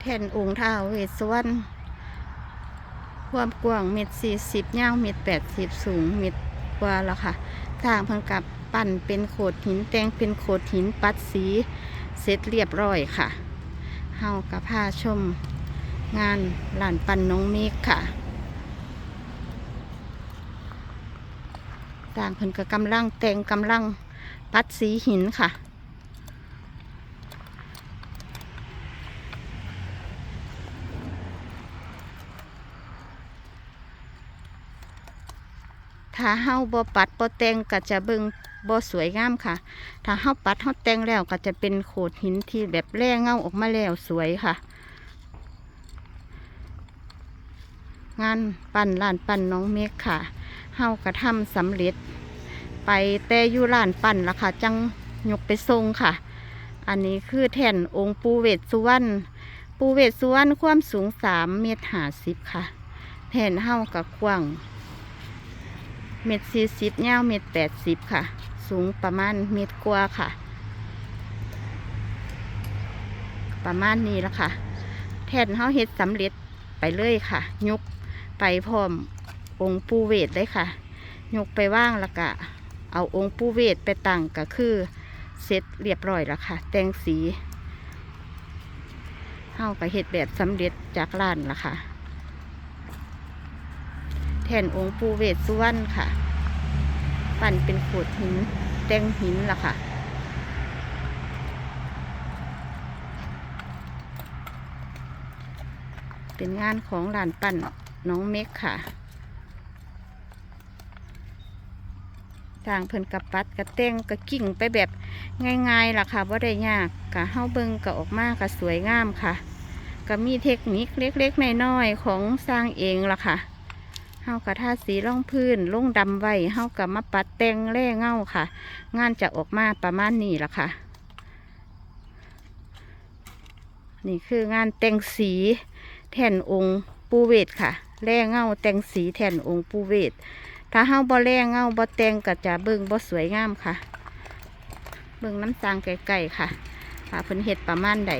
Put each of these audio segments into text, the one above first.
แท่นองค์ท้าวเวสสวรรณความกว้างเมตรสี่สิบยาวเมตรแปดสิบสูงเมตรกว่าแล้วค่ะทางเพิ่นกับปั่นเป็นโขดหินแตงเป็นโขดหินปัดสีเสร็จเรียบร้อยค่ะเฮากับพาชมงานหลานปั่นน้องเมฆค่ะทางเพิ่นก็กำลังแตงกำลังปัดสีหินค่ะ ถ้าเฮาบ่ปัดบ่แต่งก็จะเบิ่งบ่สวยงามค่ะ ถ้าเฮาปัดเฮาแต่งแล้วก็จะเป็นโขดหินที่แบบแร่เงาออกมาแล้วสวยค่ะ งานปั้นร้านปั้นน้องเมฆค่ะเฮากระทำสำเร็จ ไปแต่อยู่ร้านปั้นละค่ะ จังยกไปทรงค่ะ อันนี้คือแท่นองค์ปูเวศสุวรรณปูเวศสุวรรณความสูงสามเมตรห้าสิบค่ะแท่นเฮากับกว้าง เม็ดสี่สิบยาวเม็ดแปดสิบค่ะ สูงประมาณเม็ดกว่าค่ะ ประมาณนี้ละค่ะ แทนเฮาเฮ็ดสำเร็จไปเลยค่ะ ยกไปพร้อมองค์ปูเวทเลยค่ะ ยกไปว่างแล้วก็เอาองค์ปูเวทไปตั้งก็คือเสร็จเรียบร้อยแล้วค่ะ แต่งสีเฮาก็เฮ็ดแบบสำเร็จจากร้านละค่ะ แทนองค์ปูเวศสุวรรณค่ะ ปั่นเป็นโขดหินแดงหินล่ะค่ะเป็นงานของหลานปั่นน้องเมฆค่ะทางเพิ่นกับปัดกระเต้งกระกิ่งไปแบบง่ายๆล่ะค่ะว่าได้ยากกะเฮาเบิงกะออกมากะสวยงามค่ะ ก็มีเทคนิคเล็กๆน้อยๆของสร้างเองล่ะค่ะ เฮากะทาสีร่องพื้นลงดำไว้เฮากะมาปัดแต่งแร่เงาค่ะ งานจะออกมาประมาณนี้ละค่ะ นี่คืองานแต่งสีแทนองค์ปูเวทค่ะ แร่เงาแต่งสีแทนองค์ปูเวทถ้าเฮาบ่แร่เงาบ่แต่งก็จะเบิ่งบ่สวยงามค่ะ เบิ่งน้ำจางไก่ๆค่ะค่ะเพิ่นเฮ็ดประมาณใด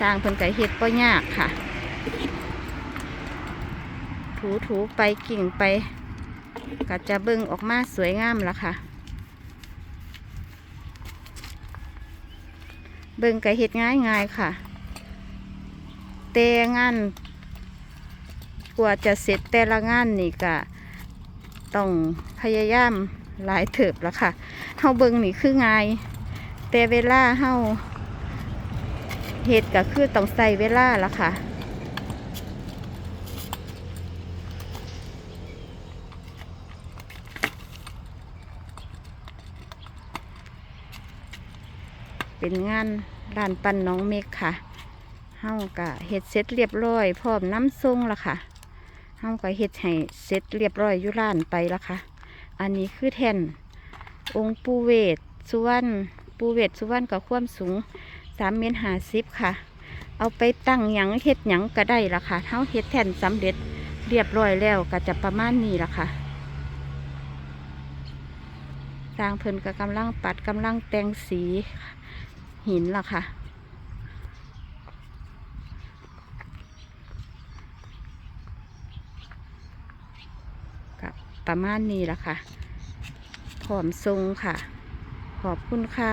จางเพิ่นก็เฮ็ดบ่ยากค่ะ ถูถูๆไปกิ่งไปก็จะเบิ่งออกมาสวยงามละค่ะ เบิ่งก็เฮ็ดง่ายง่ายๆค่ะ แต่งานกว่าจะเสร็จแต่ละงานนี่ก็ต้องพยายามหลายเถิบละค่ะเฮาเบิ่งนี่คือง่าย แต่เวลาเฮาเฮ็ดก็คือต้องใส่เวลาละค่ะ เป็นงานร้านปั้นน้องเมฆค่ะเฮากะเฮ็ดเสร็จเรียบร้อยพร้อมน้ำทรงละค่ะเฮากะเฮ็ดให้เสร็จเรียบร้อยอยู่ร้านไปละค่ะ อันนี้คือแท่นองค์ปูเวศสุวรรณปูเวศสุวรรณกับความสูงสามเมตรห้าสิบค่ะ เอาไปตั้งหยังเฮ็ดหยังก็ได้ละค่ะเฮาเฮ็ดแท่นสำเร็จเรียบร้อยแล้วก็จะประมาณนี้ละค่ะสร้างเพิ่นก็กำลังปัดกำลังแต่งสี หินล่ะค่ะกับประมาณนี้ล่ะค่ะผอมทรงค่ะ ขอบคุณค่ะ